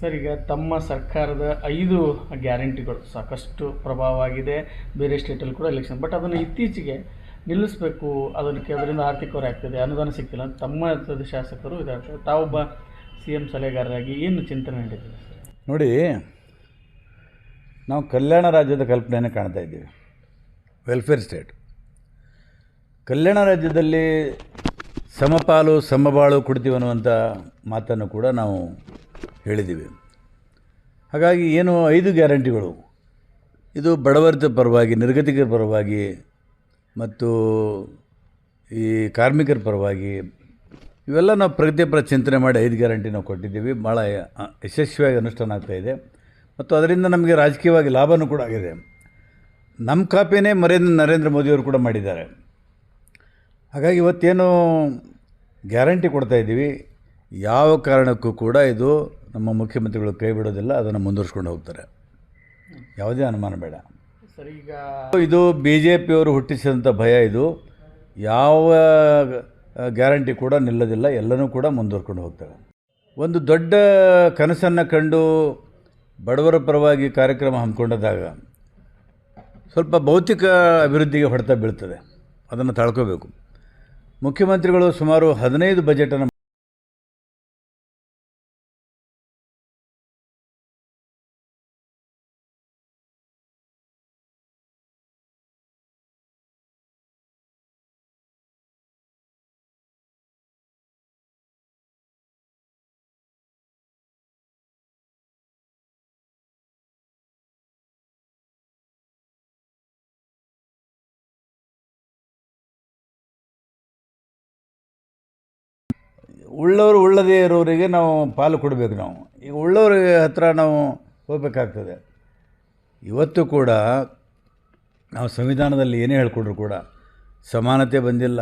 Sir, ಈಗ ತಮ್ಮ ಸರ್ಕಾರದ ಐದು ಗ್ಯಾರಂಟಿಗಳು ಸಾಕಷ್ಟು ಪ್ರಭಾವವಾಗಿದೆ. ಬೇರೆ ಸ್ಟೇಟಲ್ಲಿ ಕೂಡ ಎಲೆಕ್ಷನ್ ಬಟ್ ಅದನ್ನು ಇತ್ತೀಚೆಗೆ ನಿಲ್ಲಿಸಬೇಕು. ಅದಕ್ಕೆ ಅದರಿಂದ ಆರ್ಥಿಕ ಹೊರೆ ಆಗ್ತದೆ. ಅನುದಾನ ಸಿಕ್ಕಿಲ್ಲ. ಅಂತ ತಮ್ಮ ಶಾಸಕರು ಇದಾಗ್ತದೆ ತಾವೊಬ್ಬ ಸಿ ಎಂ ಸಲಹೆಗಾರರಾಗಿ ಏನು ಚಿಂತನೆ ನಡೀತಿದೆ ನೋಡಿ, ನಾವು ಕಲ್ಯಾಣ ರಾಜ್ಯದ ಕಲ್ಪನೆಯನ್ನು ಕಾಣ್ತಾ ಇದ್ದೀವಿ. ವೆಲ್ಫೇರ್ ಸ್ಟೇಟ್ ಕಲ್ಯಾಣ ರಾಜ್ಯದಲ್ಲಿ ಸಮಪಾಲು, ಸಮಬಾಳು ಕೊಡ್ತೀವಿ ಅನ್ನುವಂಥ ಮಾತನ್ನು ಕೂಡ ನಾವು ಹೇಳಿದ್ದೀವಿ. ಹಾಗಾಗಿ ಏನು ಐದು ಗ್ಯಾರಂಟಿಗಳು. ಇದು ಬಡವರ್ತ ಪರವಾಗಿ, ನಿರ್ಗತಿಕರ ಪರವಾಗಿ ಮತ್ತು ಈ ಕಾರ್ಮಿಕರ ಪರವಾಗಿ ಇವೆಲ್ಲ ನಾವು ಪ್ರಗತಿಪರ ಚಿಂತನೆ ಮಾಡಿ ಐದು ಗ್ಯಾರಂಟಿ ನಾವು ಕೊಟ್ಟಿದ್ದೀವಿ. ಭಾಳ ಯಶಸ್ವಿಯಾಗಿ ಅನುಷ್ಠಾನ ಆಗ್ತಾಯಿದೆ ಮತ್ತು ಅದರಿಂದ ನಮಗೆ ರಾಜಕೀಯವಾಗಿ ಲಾಭವೂ ಕೂಡ ಆಗಿದೆ. ನಮ್ಮ ಕಾಪಿನೇ ಮರೇಂದ್ರ ನರೇಂದ್ರ ಮೋದಿಯವರು ಕೂಡ ಮಾಡಿದ್ದಾರೆ. ಹಾಗಾಗಿ ಇವತ್ತೇನು ಗ್ಯಾರಂಟಿ ಕೊಡ್ತಾ ಇದ್ದೀವಿ. ಯಾವ ಕಾರಣಕ್ಕೂ ಕೂಡ ಇದು ನಮ್ಮ ಮುಖ್ಯಮಂತ್ರಿಗಳು ಕೈ ಬಿಡೋದಿಲ್ಲ ಅದನ್ನು ಮುಂದುವರ್ಸ್ಕೊಂಡು ಹೋಗ್ತಾರೆ. ಯಾವುದೇ ಅನುಮಾನ ಬೇಡ. ಸರ್ ಈಗ ಇದು ಬಿ ಜೆ ಪಿಯವರು ಹುಟ್ಟಿಸಿದಂಥ ಭಯ ಇದು. ಯಾವ ಗ್ಯಾರಂಟಿ ಕೂಡ ನಿಲ್ಲೋದಿಲ್ಲ ಎಲ್ಲನೂ ಕೂಡ ಮುಂದುವರ್ಕೊಂಡು ಹೋಗ್ತವೆ ಒಂದು ದೊಡ್ಡ ಕನಸನ್ನು ಕಂಡು ಬಡವರ ಪರವಾಗಿ ಕಾರ್ಯಕ್ರಮ ಹಮ್ಮಿಕೊಂಡಾಗ ಸ್ವಲ್ಪ ಭೌತಿಕ ಅಭಿವೃದ್ಧಿಗೆ ಹೊಡೆತ ಬೀಳ್ತದೆ. ಅದನ್ನು ತಳ್ಕೋಬೇಕು. ಮುಖ್ಯಮಂತ್ರಿಗಳು ಸುಮಾರು ಹದಿನೈದು ಬಜೆಟನ್ನು ಉಳ್ಳವರು ಉಳ್ಳದೇ ಇರೋರಿಗೆ ನಾವು ಪಾಲು ಕೊಡಬೇಕು ನಾವು. ಈಗ ಉಳ್ಳವ್ರ ಹತ್ರ ನಾವು ಹೋಗಬೇಕಾಗ್ತದೆ. ಇವತ್ತು ಕೂಡ ನಾವು ಸಂವಿಧಾನದಲ್ಲಿ ಏನೇ ಹೇಳ್ಕೊಂಡ್ರು ಕೂಡ ಸಮಾನತೆ ಬಂದಿಲ್ಲ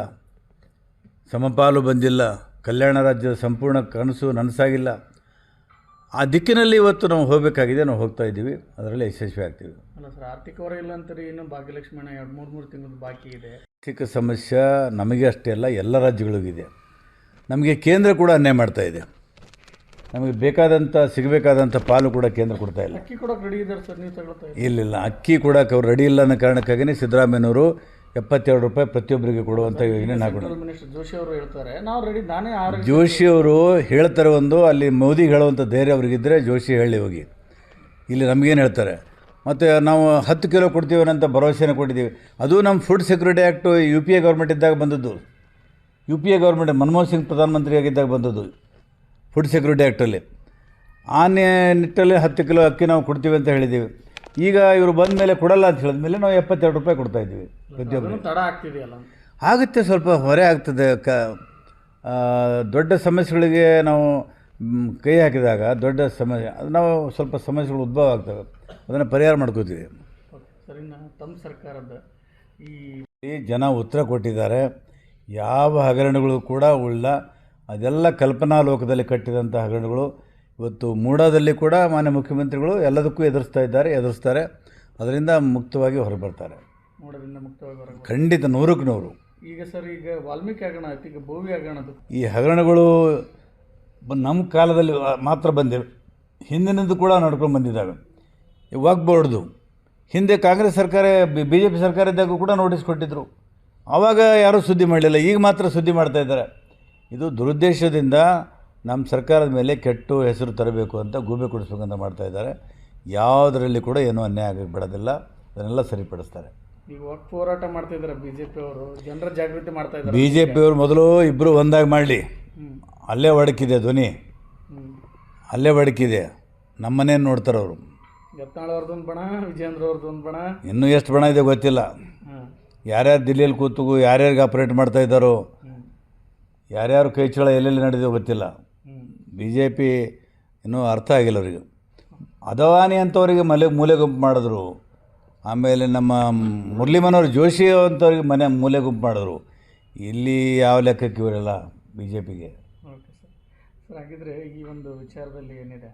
ಸಮಪಾಲು ಬಂದಿಲ್ಲ ಕಲ್ಯಾಣ ರಾಜ್ಯದ ಸಂಪೂರ್ಣ ಕನಸು ನನಸಾಗಿಲ್ಲ. ಆ ದಿಕ್ಕಿನಲ್ಲಿ ಇವತ್ತು ನಾವು ಹೋಗಬೇಕಾಗಿದೆ ನಾವು ಹೋಗ್ತಾ ಇದ್ದೀವಿ. ಅದರಲ್ಲಿ ಯಶಸ್ವಿ ಆಗ್ತೀವಿ. ಅಲ್ಲ ಸರ್ ಆರ್ಥಿಕ ಹೊರ ಇಲ್ಲ ಅಂತಾರೆ ಇನ್ನು ಭಾಗ್ಯಲಕ್ಷ್ಮಣ ಎರಡು ಮೂರು ಮೂರು ತಿಂಗಳು ಬಾಕಿ ಇದೆ. ಆರ್ಥಿಕ ಸಮಸ್ಯೆ ನಮಗೆ ಅಷ್ಟೇ ಅಲ್ಲ ಎಲ್ಲ ರಾಜ್ಯಗಳಿಗಿದೆ ನಮಗೆ ಕೇಂದ್ರ ಕೂಡ ಅನ್ಯಾಯ ಮಾಡ್ತಾ ಇದೆ. ನಮಗೆ ಬೇಕಾದಂಥ ಸಿಗಬೇಕಾದಂಥ ಪಾಲು ಕೂಡ ಕೇಂದ್ರ ಕೊಡ್ತಾ ಇಲ್ಲ. ಅಕ್ಕಿ ಕೂಡ ರೆಡಿ ಇದ್ದಾರೆ ಸರ್ ನೀವು ತಗೊಳ್ತಾ ಇಲ್ಲ ಅಕ್ಕಿ ಕೂಡ ಅವ್ರು ರೆಡಿ ಇಲ್ಲ ಅನ್ನೋ ಕಾರಣಕ್ಕಾಗಿಯೇ ಸಿದ್ದರಾಮಯ್ಯನವರು ಎಪ್ಪತ್ತೆರಡು ರೂಪಾಯಿ ಪ್ರತಿಯೊಬ್ಬರಿಗೆ ಕೊಡುವಂಥ ಯೋಜನೆ ಜೋಶಿ ಅವರು ಹೇಳ್ತಾರೆ. ನಾವು ರೆಡಿ ನಾನೇ ಜೋಶಿ ಅವರು ಹೇಳ್ತಾರೆ ಒಂದು ಅಲ್ಲಿ ಮೋದಿ ಹೇಳುವಂಥ ಧೈರ್ಯ ಅವ್ರಿಗಿದ್ದರೆ ಜೋಶಿ ಹೇಳಿ ಹೋಗಿ. ಇಲ್ಲಿ ನಮಗೇನು ಹೇಳ್ತಾರೆ? ಮತ್ತು ನಾವು ಹತ್ತು ಕಿಲೋ ಕೊಡ್ತೀವಿ ಅನ್ನೋಂಥ ಭರವಸೆನ ಕೊಟ್ಟಿದ್ದೀವಿ. ಅದು ನಮ್ಮ food security act U P A government ಇದ್ದಾಗ ಬಂದದ್ದು. U P A government Manmohan Singh ಪ್ರಧಾನಮಂತ್ರಿಯಾಗಿದ್ದಾಗ ಬಂದದ್ದು ಫುಡ್ ಸೆಕ್ಯೂರಿಟಿ ಆ್ಯಕ್ಟಲ್ಲಿ ಆ ನಿಟ್ಟಲ್ಲಿ ಹತ್ತು ಕಿಲೋ ಅಕ್ಕಿ ನಾವು ಕೊಡ್ತೀವಿ ಅಂತ ಹೇಳಿದ್ದೀವಿ. ಈಗ ಇವರು ಬಂದ ಮೇಲೆ ಕೊಡಲ್ಲ ಅಂತ ಹೇಳಿದ ಮೇಲೆ ನಾವು ಎಪ್ಪತ್ತೆರಡು ರೂಪಾಯಿ ಕೊಡ್ತಾ ಇದ್ದೀವಿ ಪ್ರತಿಯೊಬ್ಬರು ತಡ ಆಗ್ತಿದೆಯಲ್ಲ. ಆಗುತ್ತೆ ಸ್ವಲ್ಪ ಹೊರೆ ಆಗ್ತದೆ. ಕ ದೊಡ್ಡ ಸಮಸ್ಯೆಗಳಿಗೆ ನಾವು ಕೈ ಹಾಕಿದಾಗ ದೊಡ್ಡ ಸಮಸ್ಯೆ ಅದು ನಾವು ಸ್ವಲ್ಪ ಸಮಸ್ಯೆಗಳು ಉದ್ಭವ ಆಗ್ತವೆ. ಅದನ್ನು ಪರಿಹಾರ ಮಾಡ್ಕೋತೀವಿ. ತಮ್ಮ ಸರ್ಕಾರದ ಈ ಜನ ಉತ್ತರ ಕೊಟ್ಟಿದ್ದಾರೆ. ಯಾವ ಹಗರಣಗಳು ಕೂಡ ಉಳ್ಳ ಅದೆಲ್ಲ ಕಲ್ಪನಾ ಲೋಕದಲ್ಲಿ ಕಟ್ಟಿದಂಥ ಹಗರಣಗಳು. ಇವತ್ತು ಮೂಡಾದಲ್ಲಿ ಕೂಡ ಮಾನ್ಯ ಮುಖ್ಯಮಂತ್ರಿಗಳು ಎಲ್ಲದಕ್ಕೂ ಎದುರಿಸ್ತಾ ಇದ್ದಾರೆ ಎದುರಿಸ್ತಾರೆ. ಅದರಿಂದ ಮುಕ್ತವಾಗಿ ಹೊರಬರ್ತಾರೆ ಮೂಡದಿಂದ ಮುಕ್ತವಾಗಿ ಹೊರಗೆ ಖಂಡಿತ ನೂರಕ್ಕೆ ನೂರು. ಈಗ ಸರ್ ಈಗ ವಾಲ್ಮೀಕಿ ಹಗರಣ ಆಯ್ತು ಈಗ ಭೋವಿ ಹಗರಣ ಈ ಹಗರಣಗಳು ಬ- ನಮ್ಮ ಕಾಲದಲ್ಲಿ ಮಾತ್ರ ಬಂದಿವೆ. ಹಿಂದಿನಿಂದ ಕೂಡ ನಡ್ಕೊಂಡು ಬಂದಿದ್ದಾವೆ. ಇವಾಗ ವಕ್ ಬೋರ್ಡ್ದು ಹಿಂದೆ ಕಾಂಗ್ರೆಸ್ ಸರ್ಕಾರ ಬಿ ಜೆ ಪಿ ಸರ್ಕಾರ ಇದ್ದಾಗ ಕೂಡ ನೋಟಿಸ್ ಕೊಟ್ಟಿದ್ದರು ಆವಾಗ ಯಾರೂ ಸುದ್ದಿ ಮಾಡಲಿಲ್ಲ. ಈಗ ಮಾತ್ರ ಸುದ್ದಿ ಮಾಡ್ತಾ ಇದ್ದಾರೆ. ಇದು ದುರುದ್ದೇಶದಿಂದ ನಮ್ಮ ಸರ್ಕಾರದ ಮೇಲೆ ಕೆಟ್ಟು ಹೆಸರು ತರಬೇಕು ಅಂತ ಗೂಬೆ ಕೊಡಿಸ್ಬೇಕಂತ ಮಾಡ್ತಾ ಇದ್ದಾರೆ. ಯಾವುದರಲ್ಲಿ ಕೂಡ ಏನೂ ಅನ್ಯಾಯ ಆಗಕ್ಕೆ ಬಿಡೋದಿಲ್ಲ ಅದನ್ನೆಲ್ಲ ಸರಿಪಡಿಸ್ತಾರೆ. ಹೋರಾಟ ಮಾಡ್ತಾ ಇದ್ದಾರೆ ಬಿ ಜೆ ಪಿ ಅವರು. ಜನರ ಜಾಗೃತಿ ಮಾಡ್ತಾ ಇದ್ದಾರೆ. ಬಿ ಜೆ ಪಿಯವರು ಮೊದಲು ಇಬ್ಬರು ಒಂದಾಗಿ ಮಾಡಲಿ. ಅಲ್ಲೇ ಒಡಕಿದೆ ಧ್ವನಿ. ಅಲ್ಲೇ ಒಡಕಿದೆ ನಮ್ಮನೇನು ನೋಡ್ತಾರೆ ಅವರು. ಯತ್ನಾಳ್ ಅವ್ರದ್ದೊಂದು ಬಣ ವಿಜೇಂದ್ರ ಅವ್ರದ್ದೊಂದು ಬಣ. ಇನ್ನೂ ಎಷ್ಟು ಬಣ ಇದೆ ಗೊತ್ತಿಲ್ಲ. ಯಾರ್ಯಾರು ದಿಲ್ಲಿಯಲ್ಲಿ ಕೂತು ಯಾರ್ಯಾರಿಗೆ ಆಪ್ರೇಟ್ ಮಾಡ್ತಾ ಇದ್ದಾರೋ ಯಾರ್ಯಾರು ಕೈ ಚಳ ಎಲ್ಲೆಲ್ಲಿ ನಡೆದೋ ಗೊತ್ತಿಲ್ಲ. ಬಿ ಜೆ ಪಿ ಇನ್ನೂ ಅರ್ಥ ಆಗಿಲ್ಲ ಅವರಿಗೆ. ಅದವಾನಿ ಅಂಥವ್ರಿಗೆ ಮಲೆ ಮೂಲೆ ಗುಂಪು ಮಾಡಿದ್ರು. ಆಮೇಲೆ ನಮ್ಮ ಮುರಳಿ ಮನೋಹರ್ ಜೋಶಿ ಅಂಥವ್ರಿಗೆ ಮನೆ ಮೂಲೆ ಗುಂಪು ಮಾಡಿದ್ರು. ಇಲ್ಲಿ ಯಾವ ಲೆಕ್ಕಕ್ಕೆ ಇವರೆಲ್ಲ ಬಿ ಜೆ ಪಿಗೆ ಓಕೆ ಸರ್ ಸರ್ ಹಾಗಿದ್ರೆ ಈ ಒಂದು ವಿಚಾರದಲ್ಲಿ ಏನಿದೆ?